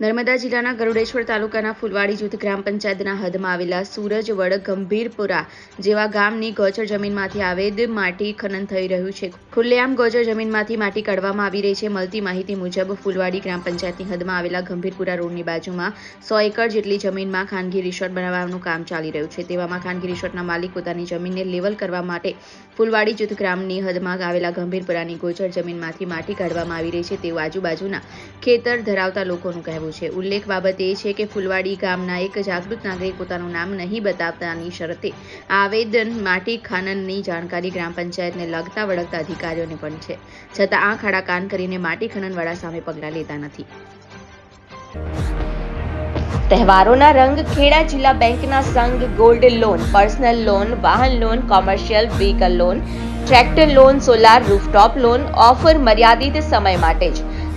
નર્મદા જિલ્લાના ગરુડેશ્વર તાલુકાના ફુલવાડી જૂથ ગ્રામ પંચાયતના હદમાં આવેલા સુરજવડ ગંભીરપુરા જેવા ગામની ગોચર જમીનમાંથી આવેદ માટી ખનન થઈ રહ્યું છે. ખુલ્લેઆમ ગોચર જમીનમાંથી માટી કાઢવામાં આવી રહી છે. મળતી માહિતી મુજબ ફુલવાડી ગ્રામ પંચાયતની હદમાં આવેલા ગંભીરપુરા રોડની બાજુમાં સો એકર જેટલી જમીનમાં ખાનગી રિસોર્ટ બનાવવાનું કામ ચાલી રહ્યું છે. તેવામાં ખાનગી રિસોર્ટના માલિક પોતાની જમીનને લેવલ કરવા માટે ફુલવાડી જૂથ ગ્રામની હદમાં આવેલા ગંભીરપુરાની ગોચર જમીનમાંથી માટી કાઢવામાં આવી રહી છે. તેવું આજુબાજુના ખેતર ધરાવતા લોકોનું કહેવું છે. ઉલ્લેખ બાબત એ છે કે ફુલવાડી ગામના એક જાગૃત નાગરિક પોતાનું નામ નહીં બતાવતાની શરતે આવેદન માટી ખાનનની જાણકારી ગ્રામ પંચાયતને લગતા વળગતા અધિકારીઓને પણ છે. છતાં આ ખાડા કાન કરીને માટી ખનનવાળા સામે પગલાં લેતા નથી. તહેવારોના રંગ ખેડા જિલ્લા બેંકના સંઘ ગોલ્ડ લોન, પર્સનલ લોન, વાહન loan, commercial vehicle loan, tractor loan, solar rooftop loan, offer મર્યાદિત સમય માટે જ.